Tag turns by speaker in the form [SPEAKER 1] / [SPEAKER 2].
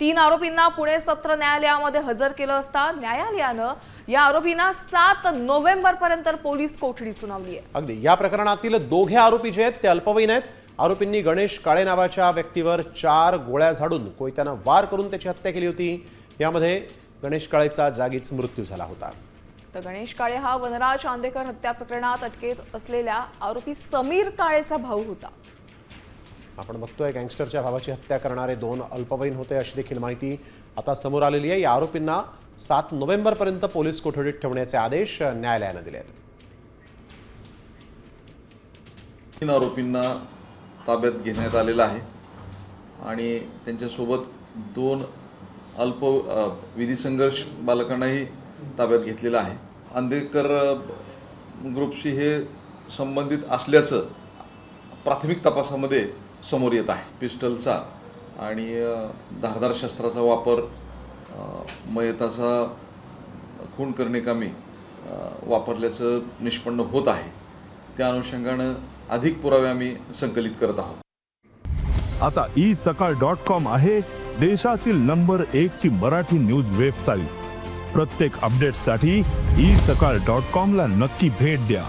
[SPEAKER 1] तीन आरोपींना पुणे सत्र न्यायालयामध्ये हजर केलं असता न्यायालयानं या आरोपींना सात नोव्हेंबर पर्यंत पोलीस कोठडी सुनावली आहे.
[SPEAKER 2] अगदी. या प्रकरणातील दोघे आरोपी जे आहेत ते अल्पवयीन आहेत. आरोपींनी गणेश काळे नावाच्या व्यक्तीवर चार गोळ्या झाडून कोयत्यानं वार करून त्याची हत्या केली होती. यामध्ये गणेश काळेचा जागीच मृत्यू झाला होता.
[SPEAKER 1] तर गणेश काळे हा वनराज चांदेकर हत्या प्रकरणात अटकेत असलेल्या आरोपी समीर काळेचा भाऊ होता.
[SPEAKER 2] आपण बघतोय गँगस्टरच्या भावाची हत्या करणारे दोन अल्पवयीन होते अशी देखील माहिती आता समोर आलेली आहे. या आरोपींना सात नोव्हेंबरपर्यंत पोलीस कोठडीत ठेवण्याचे आदेश न्यायालयानं दिले आहेत
[SPEAKER 3] तीन आरोपींना ताब्यात घेण्यात आलेलं आहे आणि त्यांच्यासोबत दोन अल्प विधी संघर्ष बालकांनाही ताब्यात घेतलेलं आहे. आंदेकर ग्रुपशी हे संबंधित असल्याचं प्राथमिक तपासामध्ये समोर येत आहे. पिस्टलचा आणि धारदार शस्त्राचा वापर मयताचा खून करणे कामी वापरल्याचं निष्पन्न होत आहे. त्या अनुषंगानं अधिक पुरावे आम्ही संकलित करत आहोत.
[SPEAKER 4] आता ई सकाळ डॉट कॉम आहे देशातील नंबर एक ची मराठी न्यूज वेबसाईट. प्रत्येक अपडेटसाठी ई सकाळ डॉट कॉम ला नक्की भेट द्या.